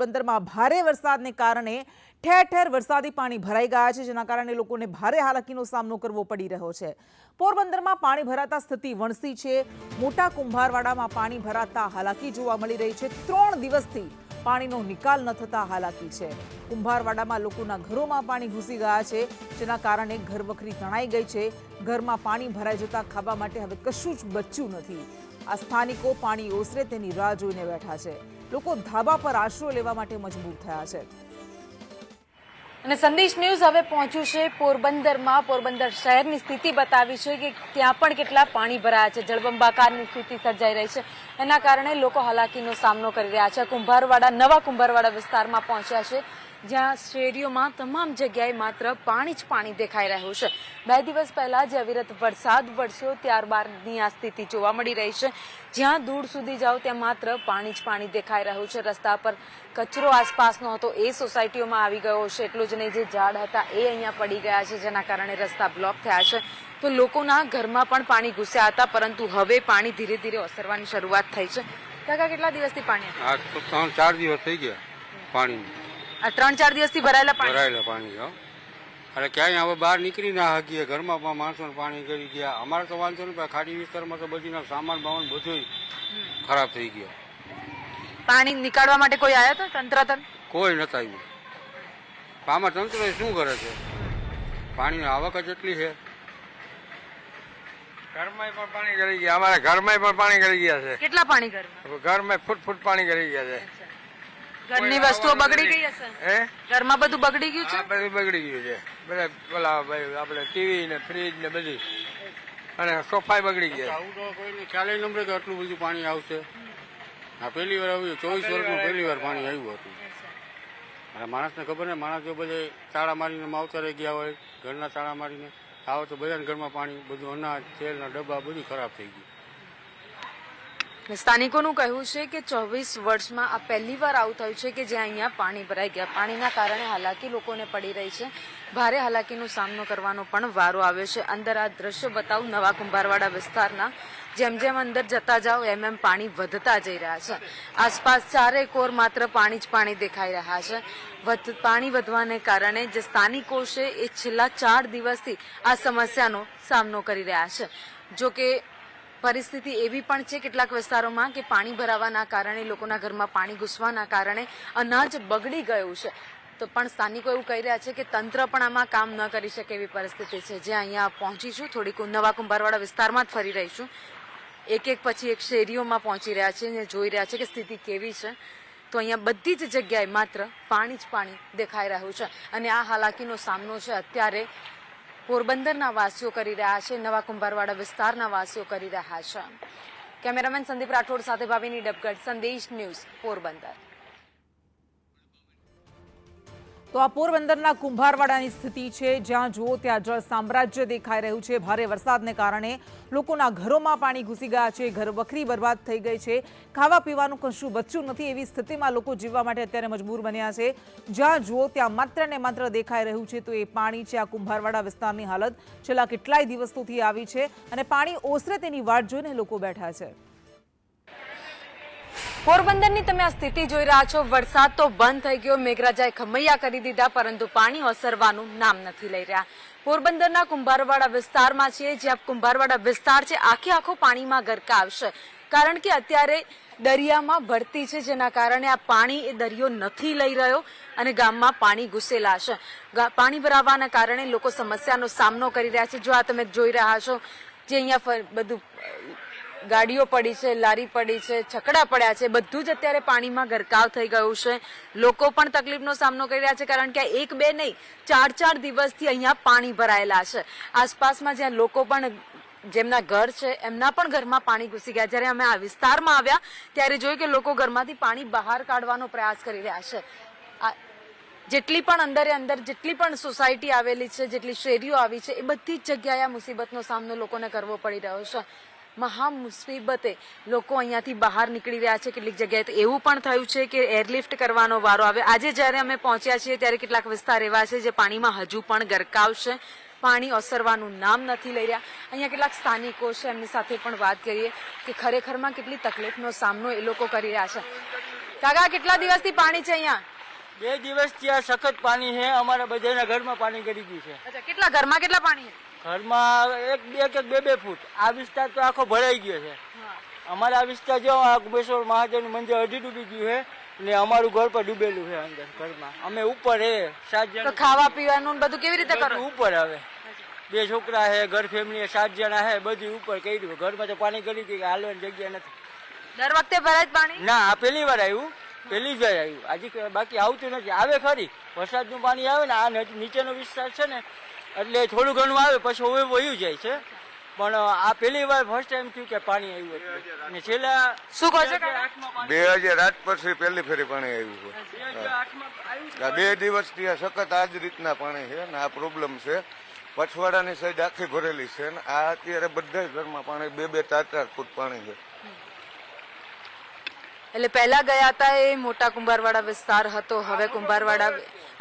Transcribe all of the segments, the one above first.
પોરબંદરમાં ભારે વરસાદને કારણે ઠેર ઠેર વરસાદી પાણી ભરાઈ ગયા છે, જેના કારણે લોકોને ભારે હાલાકીનો સામનો કરવો પડી રહ્યો છે. પોરબંદરમાં પાણી ભરાતા સ્થિતિ વણસી છે. મોટા કુંભારવાડામાં પાણી ભરાતા હાલાકી જોવા મળી રહી છે. ત્રણ દિવસથી પાણીનો નિકાલ ન થતા હાલાકી છે. કુંભારવાડામાં લોકોના ઘરોમાં પાણી ઘૂસી ગયા છે, જેના કારણે ઘરવખરી તણાઈ ગઈ છે. ઘરમાં પાણી ભરાઈ જતા ખાવા માટે હવે કશું જ બચ્યું નથી. આ સ્થાનિકો પાણી ઓસરે તેની રાહ જોઈને બેઠા છે. લોકો ધાબા પર આશરો લેવા માટે મજબૂર થયા છે. અને સંદેશ ન્યૂઝ હવે પહોંચ્યું છે પોરબંદરમાં. પોરબંદર શહેરની સ્થિતિ બતાવી છે કે ત્યાં પણ કેટલા પાણી ભરાયા છે. જળબંબાકારની સ્થિતિ સર્જાઈ રહી છે. એના કારણે લોકો હાલાકીનો સામનો કરી રહ્યા છે. કુંભારવાડા, નવા કુંભારવાડા વિસ્તારમાં પહોંચ્યા છે. જ્યાં શેરીઓમાં તમામ જગ્યાએ માત્ર પાણી જ પાણી દેખાઈ રહ્યું છે. બે દિવસ પહેલા જે અવિરત વરસાદ વરસ્યો, ત્યારબાદની આ સ્થિતિ જોવા મળી રહી છે. જ્યાં દૂર સુધી જાઓ ત્યાં માત્ર પાણી જ પાણી દેખાઈ રહ્યું છે. રસ્તા પર કચરો આસપાસનો હતો, એ સોસાયટીઓમાં આવી ગયો છે એટલું જ નહીં, જે ઝાડ હતા એ અહીંયા પડી ગયા છે, જેના કારણે રસ્તા બ્લોક થયા છે. તો લોકોના ઘરમાં પણ પાણી ઘૂસ્યા હતા, પરંતુ હવે પાણી ધીરે ધીરે ઓસરવાની શરૂઆત થઈ છે. કાકા, કેટલા દિવસથી પાણી ત્રણ ચાર દિવસ થઈ ગયા પાણી આ ત્રણ ચાર દિવસથી ભરાયેલા પાણી? ભરાયેલા પાણી હો. એટલે ક્યાંય હવે બહાર નીકળી ના શકીએ. ઘરમાં પણ માણસોને પાણી કરી ગયા. અમારે તો વાંધો નહીં પણ ખાડી વિસ્તારમાં તો બધીના સામાન બામાન બધું ખરાબ થઈ ગયા. પાણી નીકાળવા માટે કોઈ આવ્યો હતો તંત્ર તન કોઈ નતા આવ્યું. આમાં તંત્ર શું કરે છે? પાણીની આવક જ એટલી છે. ઘરમાં પણ પાણી ગળી ગયા. અમારા ઘરમાં પણ પાણી ગળી ગયા છે. કેટલા પાણી ઘરમાં? ઘરમાં ફૂટ ફૂટ પાણી ગળી ગયા છે. ઘરની વસ્તુઓ બગડી ગઈ હશે? હે? ઘરમાં બધું બગડી ગયું છે? આ બધું બગડી ગયું છે. બધા પેલા ભાઈ આપણે ટીવી ને ફ્રીજ ને બધી. અને સોફાઈ બગડી ગયા. આવું તો કોઈને ખ્યાલ ન મળે કે આટલું બધું પાણી આવશે. આ પહેલી વાર આવ્યું ચોવીસ વર્ષમાં પહેલી વાર પાણી આવ્યું હતું. અને માણસને ખબર ને માણસ જો બધે તાળા મારીને માવતરે ગયા હોય ઘરના તાળા મારીને. આવે તો બધાને ઘરમાં પાણી બધું અનાજ તેલના ડબ્બા બધું ખરાબ થઈ ગયું સ્થાનિકોનું કહેવું છે કે ચોવીસ વર્ષમાં આ પહેલી વાર આવું થયું છે કે જ્યાં અહીંયા પાણી ભરાઈ ગયા. પાણીના કારણે હાલાકી લોકોને પડી રહી છે. ભારે હાલાકીનો સામનો કરવાનો પણ વારો આવ્યો છે. અંદર આ દ્રશ્ય બતાવું. નવા કુંભારવાડા વિસ્તારના જેમ જેમ અંદર જતા જાઓ, એમ એમ પાણી વધતા જઈ રહ્યા છે. આસપાસ ચારે કોર માત્ર પાણી જ પાણી દેખાઈ રહ્યા છે. પાણી વધવાને કારણે જે સ્થાનિકો છે એ છેલ્લા ચાર દિવસથી આ સમસ્યાનો સામનો કરી રહ્યા છે. જો કે પરિસ્થિતિ એવી પણ છે કેટલાક વિસ્તારોમાં કે પાણી ભરાવાના કારણે, લોકોના ઘરમાં પાણી ઘૂસવાના કારણે અનાજ બગડી ગયું છે. તો પણ સ્થાનિકો એવું કહી રહ્યા છે કે તંત્ર પણ આમાં કામ ન કરી શકે એવી પરિસ્થિતિ છે. જ્યાં અહીંયા પહોંચીશું થોડીક નવા કુંભારવાડા વિસ્તારમાં જ ફરી રહીશું એક એક પછી એક શેરીઓમાં પહોંચી રહ્યા છે અને જોઈ રહ્યા છે કે સ્થિતિ કેવી છે. તો અહીંયા બધી જ જગ્યાએ માત્ર પાણી જ પાણી દેખાઈ રહ્યું છે. અને આ હાલાકીનો સામનો છે અત્યારે પોરબંદરના વાસીઓ કરી રહ્યા છે, નવા કુંભારવાડા વિસ્તારના વાસીઓ કરી રહ્યા છે. કેમેરામેન સંદીપ રાઠોડ સાથે ભાવિની ડબગઢ, સંદેશ ન્યૂઝ પોરબંદર. તો આ પોરબંદરના કુંભારવાડાની સ્થિતિ છે. જ્યાં જુઓ ત્યાં જળ સામ્રાજ્ય દેખાઈ રહ્યું છે. ભારે વરસાદને કારણે લોકોના ઘરોમાં પાણી ઘૂસી ગયા છે. ઘર વખરી બરબાદ થઈ ગઈ છે. ખાવા પીવાનું કશું બચ્યું નથી એવી સ્થિતિમાં લોકો જીવવા માટે અત્યારે મજબૂર બન્યા છે. જ્યાં જુઓ ત્યાં માત્ર ને માત્ર દેખાઈ રહ્યું છે તો એ પાણી છે આ કુંભારવાડા વિસ્તારની હાલત. છેલ્લા કેટલાય દિવસોથી આવી છે અને પાણી ઓસરે તેની વાટ જોઈને લોકો બેઠા છે. પોરબંદરની તમે આ સ્થિતિ જોઈ રહ્યા છો. વરસાદ તો બંધ થઈ ગયો. મેઘરાજાએ ખમૈયા કરી દીધા, પરંતુ પાણી ઓસરવાનું નામ નથી લઈ રહ્યા. પોરબંદરના કુંભારવાડા વિસ્તારમાં છીએ જ્યાં કુંભારવાડા વિસ્તાર છે, આખે આખો પાણીમાં ગરકાવ છે કારણ કે અત્યારે દરિયામાં ભરતી છે, જેના કારણે આ પાણી એ દરિયો નથી લઈ રહ્યો અને ગામમાં પાણી ઘૂસેલા છે પાણી ભરાવાના કારણે લોકો સમસ્યાનો સામનો કરી રહ્યા છે. જો આ તમે જોઈ રહ્યા છો, જે અહીંયા બધું ગાડીઓ પડી છે, લારી પડી છે, છકડા પડ્યા છે, બધું જ અત્યારે પાણીમાં ગરકાવ થઈ ગયું છે. લોકો પણ તકલીફનો સામનો કરી રહ્યા છે કારણ કે એક બે નહીં, ચાર ચાર દિવસથી અહીંયા પાણી ભરાયેલા છે. આસપાસમાં જ્યાં લોકો પણ જેમના ઘર છે, એમના પણ ઘરમાં પાણી ઘૂસી ગયા. જ્યારે અમે આ વિસ્તારમાં આવ્યા, ત્યારે જોયું કે લોકો ઘરમાંથી પાણી બહાર કાઢવાનો પ્રયાસ કરી રહ્યા છે. જેટલી પણ અંદરે અંદર જેટલી પણ સોસાયટી આવેલી છે, જેટલી શેરીઓ આવી છે, એ બધી જ જગ્યાએ આ મુસીબતનો સામનો લોકોને કરવો પડી રહ્યો છે. મહા મુસીબતે લોકો અહીંયાથી બહાર નીકળી રહ્યા છે કેટલીક જગ્યાએ. તો એવું પણ થયું છે કે એરલિફ્ટ કરવાનો વારો આવે. આજે જ્યારે અમે પહોંચ્યા છીએ ત્યારે કેટલાક વિસ્તાર એવા છે જે પાણીમાં હજુ પણ ગરકાવ છે પાણી ઓસરવાનું નામ નથી લઈ રહ્યા. અહીંયા કેટલાક સ્થાનિકો છે, એમની સાથે પણ વાત કરીએ કે ખરેખરમાં કેટલી તકલીફનો સામનો એ લોકો કરી રહ્યા છે. કાકા, કેટલા દિવસથી પાણી છે અહીંયા? બે દિવસથી આ સખત પાણી છે અમારા બધાના ઘરમાં પાણી કરી ગયું છે. અચ્છા કેટલા ઘરમાં કેટલા પાણી છે? ઘરમાં એક બે એક બે બે ફૂટ. આ વિસ્તાર તો આખો ભરાઈ ગયો છે. અમારા આ વિસ્તાર જો આ કુંભેશ્વર મહાદેવનું મંદિર અઢી ડૂબી ગયું છે ને અમારું ઘર પર ડૂબેલું છે અંદર ઘરમાં. અમે ઉપર હે સાત જણ. ખાવા પીવાનું બધું કેવી રીતે કરો? ઉપર આવે. બે છોકરા છે ઘર ફેમિલી સાત જણા છે બધું ઉપર કર્યું. ઘરમાં તો પાણી કરી ગયું હાલવાની જગ્યા નથી. દર વખતે ભરાય પાણી? ના પેલી વાર આવ્યું. પહેલી જ આવ્યું. આજે બાકી આવતું નથી. આવે ખરી. વરસાદનું પાણી આવે ને આ નીચેનો વિસ્તાર છે ને એટલે થોડું ઘણું આવે પછી હવે વયું જાય છે. પણ આ પહેલી વાર ફર્સ્ટ ટાઈમ થયું કે પાણી આવ્યું હતું. અને છેલ્લા શું કહો છો બે હજાર રાત આઠ પછી પહેલી ફેરી પાણી આવ્યું છે. બે દિવસથી આ સખત આ જ રીતના પાણી છે ને આ પ્રોબ્લેમ છે. પછવાડાની સાઈડ આખી ભરેલી છે ને આ અત્યારે બધા ઘરમાં પાણી બે બે ચાર ચાર ફૂટ પાણી છે. એટલે પહેલા ગયા હતા એ મોટા કુંભારવાડા વિસ્તાર હતો હવે કુંભારવાડા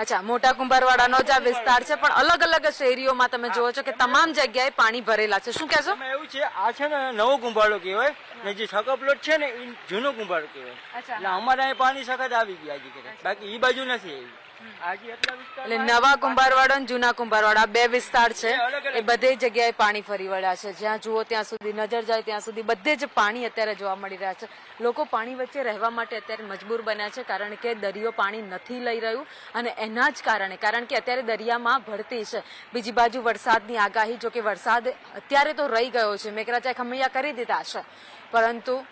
અચ્છા મોટા કુંભારવાડાનો જ આ વિસ્તાર છે પણ અલગ અલગ શેરીઓમાં તમે જુઓ છો કે તમામ જગ્યાએ પાણી ભરેલા છે. શું કહેશો? એવું છે આ છે ને નવો કુંભાળો કહેવાય ને જે છકો પ્લોટ છે ને એ જૂનો કુંભાળો કહેવાય. એટલે અમારા પાણી સખત આવી ગયા બાકી એ બાજુ નથી આજે એટલા નવા કુંભારવાડા અને જૂના કુંભારવાડા બે વિસ્તાર છે. એ બધે જગ્યાએ પાણી ફરી વળ્યા છે. જ્યાં જુઓ ત્યાં સુધી નજર જાય ત્યાં સુધી બધે જ પાણી અત્યારે જોવા મળી રહ્યા છે. લોકો પાણી વચ્ચે રહેવા માટે અત્યારે મજબૂર બન્યા છે કારણ કે દરિયો પાણી નથી લઈ રહ્યું અને એના જ કારણે કારણ કે અત્યારે દરિયામાં ભરતી છે. બીજી બાજુ વરસાદની આગાહી જો કે વરસાદ અત્યારે તો રહી ગયો છે. મેઘરાજાએ ખમૈયા કરી દીધા છે. પરંતુ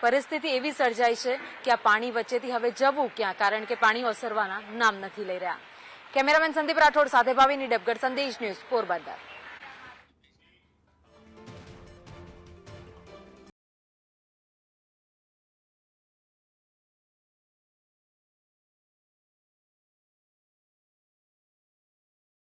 પરિસ્થિતિ એવી સર્જાઈ છે કે આ પાણી વચ્ચેથી હવે જવું ક્યાં? કારણ કે પાણી ઓસરવાના નામ નથી લઈ રહ્યા. કેમેરામેન સંદીપ રાઠોડ, સાથે ભાવિની ડબગર સંદેશ ન્યૂઝ, પોરબંદર.